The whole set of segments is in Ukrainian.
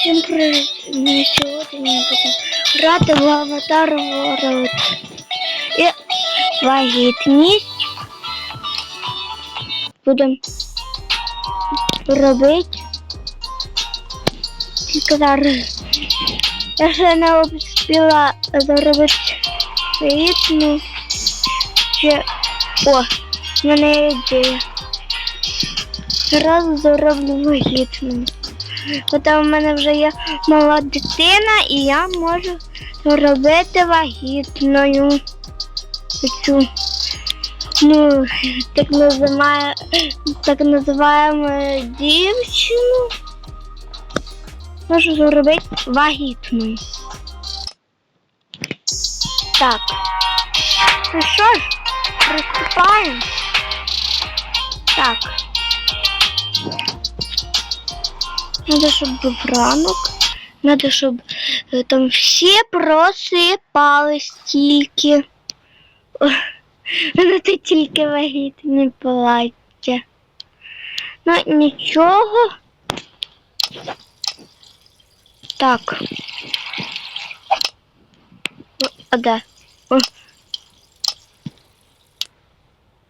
Всім привіт! Ми сьогодні будемо грати в Аватар World. І вагітність будемо робити. Зараз я ще не успіла заробити вагітну. Ще... О, в мене є ідея. Зразу зароблю вагітну. Бо в мене вже є мала дитина, і я можу робити вагітною. Цю, ну, так називає, так називаємо дівчину. Можу зробити вагітною. Так. Ну що ж, приступаємо. Так. Надо, щоб був ранок. Надо, щоб е, там всі просипались тільки. Ну це тільки вагітні плаття. Ну нічого. Так. А де? О.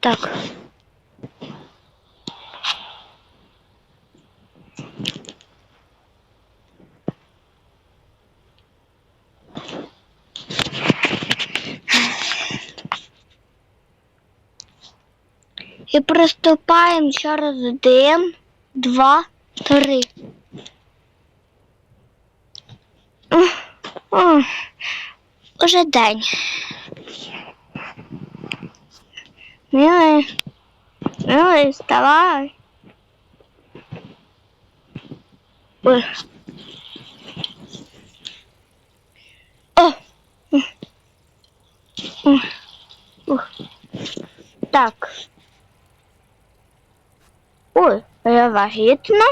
Так. І приступаємо через один, два, три. Уже день. Милий, милий, вставай. О! Так. Вагітна?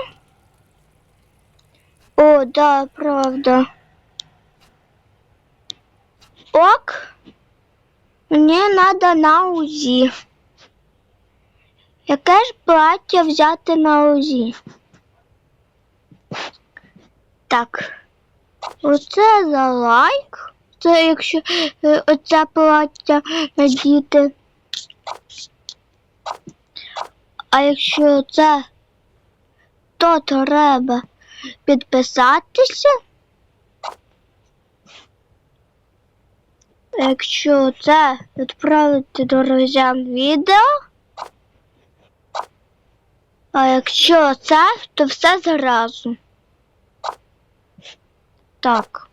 О, да, правда. Ок. Мені надо на УЗІ. Яке ж плаття взяти на УЗІ? Так. Оце за лайк. Це якщо е, оце плаття надіти. А якщо це, то треба підписатися. Якщо це відправити друзям відео. А якщо це, то все зразу. Так.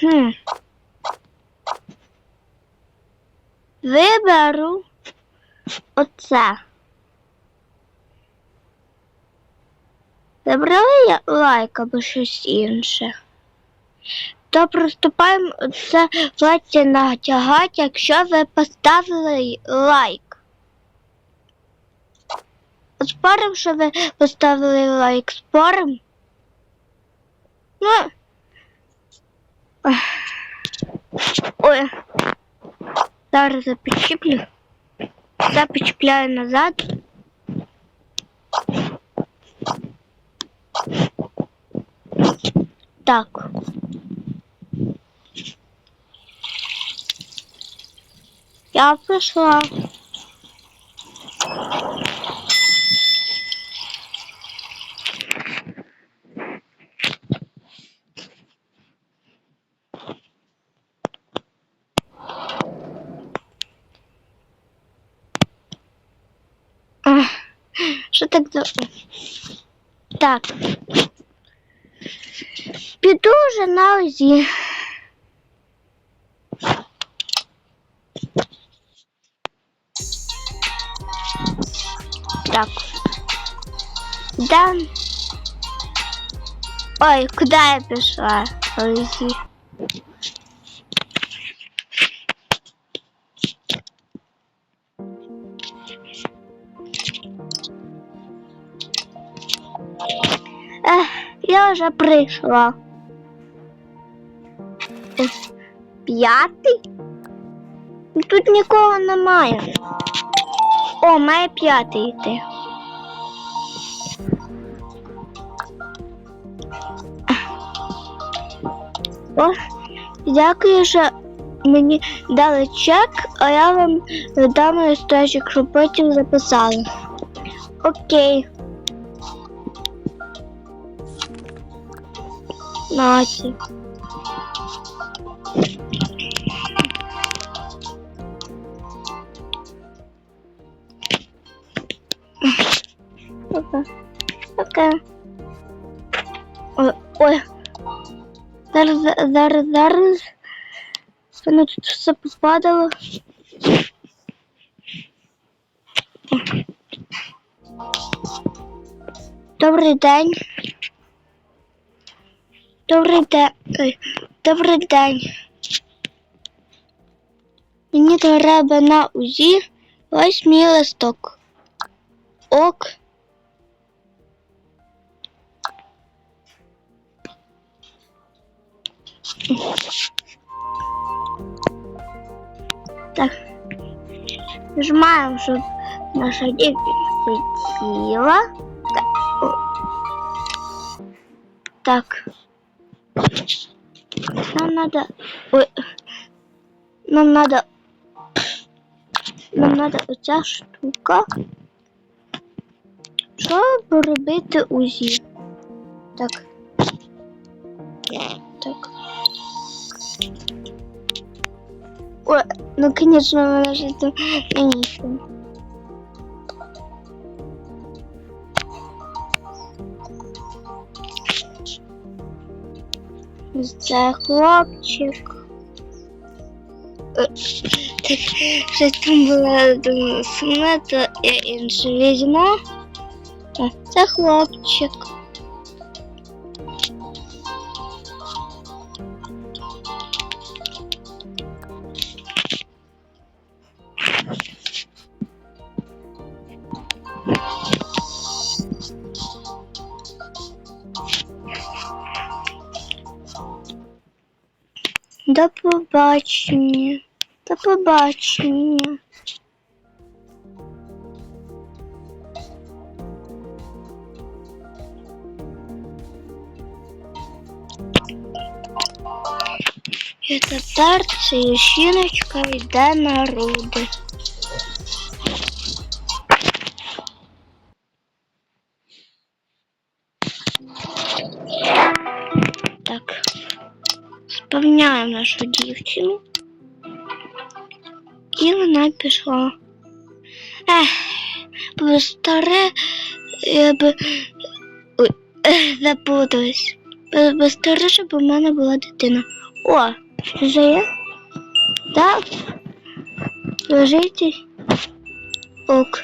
Хм. Виберу оце. Забрали лайк або щось інше. То приступаємо це плаття натягати, якщо ви поставили лайк. Спорим, що ви поставили лайк. Спорим? Ну. Ой. Зараз запечіплю. Запечіпляю назад. Так. Я прийшла. Що так. Так. Піду вже на УЗІ. Так. Да. Ой, куда я пішла? УЗІ. Ех, я вже прийшла. Ось П'ятий? Ну, Тут нікого немає. О, має п'ятий йти. О, дякую, що мені дали чек, а я вам дам листочок, щоб потім записали. Окей. Наті. Пока. Пока. Ой, ой. Зараз, зараз, зараз. Воно тут все попадало. Добрий день. Добрий день. Ой, добрий день. Мені треба на УЗІ ось мій листок. Ок. Так. Нажимаємо, щоб наша дівчинка сиділа. Так. О. Так. Нам надо... Ой. Нам надо... Нам надо оця штука. Щоб робити УЗІ. Так. Так. Ой, ну, конечно, вона ж это конечно. Це хлопчик. Так, щось там було думаю, сумне, то я інше візьму. Це хлопчик. До побачення. До побачення. І тепер ця жіночка йде на руди. Сповняємо нашу дівчину. І вона пішла. Ех, бо старе, я би ой, ех, запуталась. Бо, бо старе, щоб у мене була дитина. О, вже? Так. Лежите. Ок.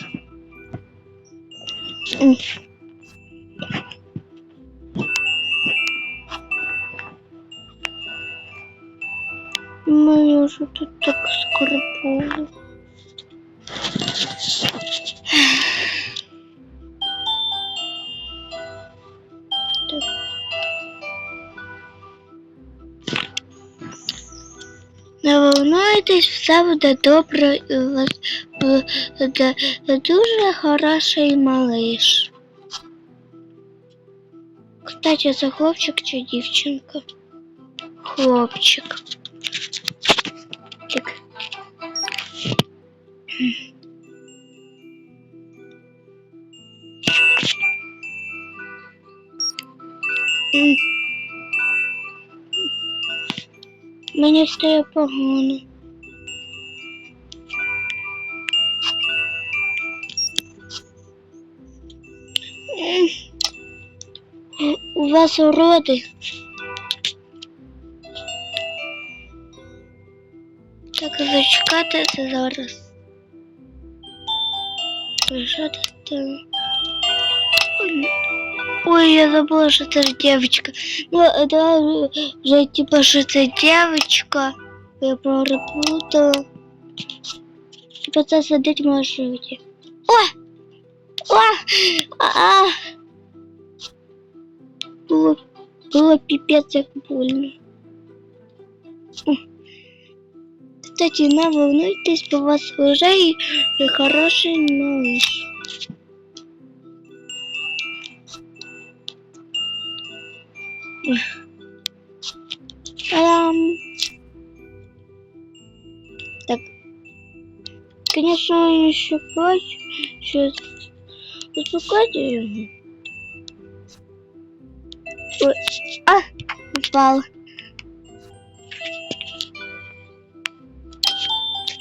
Мені вже тут так скорпуло. Не волнуйтесь, все буде добре, і у вас буде дуже хороший малиш. Кстати, це хлопчик чи дівчинка? Хлопчик. Мені стає погано. У вас уроди. Так, зачекати це зараз. Що? Ой, Ой, я забыла, что это же девочка. Ну, да, же типа, что это девочка. Я перепутала. Типа, це сидить в маршруті. О! О! А! Було, було пипец як больно. Кстати, не волнуйтесь, у вас уже и, хороший малыш. Ем... Так. Конечно, я еще плачу, что успокойте его. Ой, а, упал.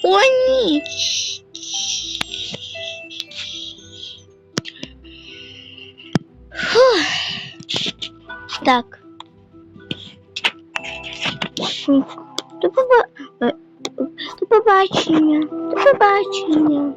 О, ні. Фух. Так. До, поба... е, До побачення. До побачення.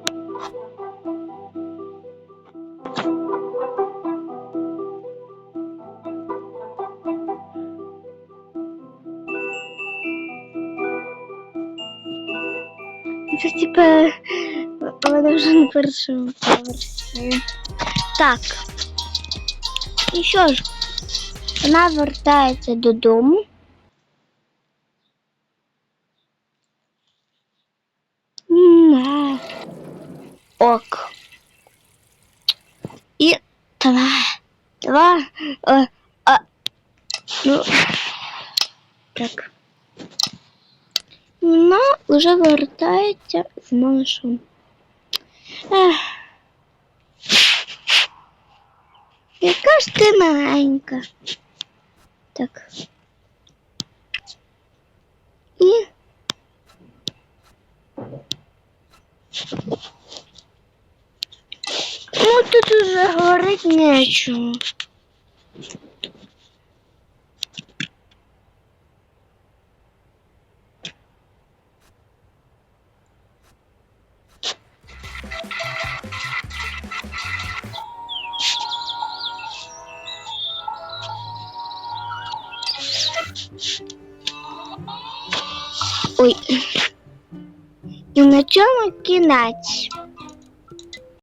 Це типа вона вже на першому поверсі. Так. І що ж, вона вертається додому. На. Ок. І два. Два. Е, а, ну, так. Вона вже вертається з малышом. Ех. Яка ж ти маленька? Так. І. Ну, тут уже говорить нечого. Ой. Цьому кінець.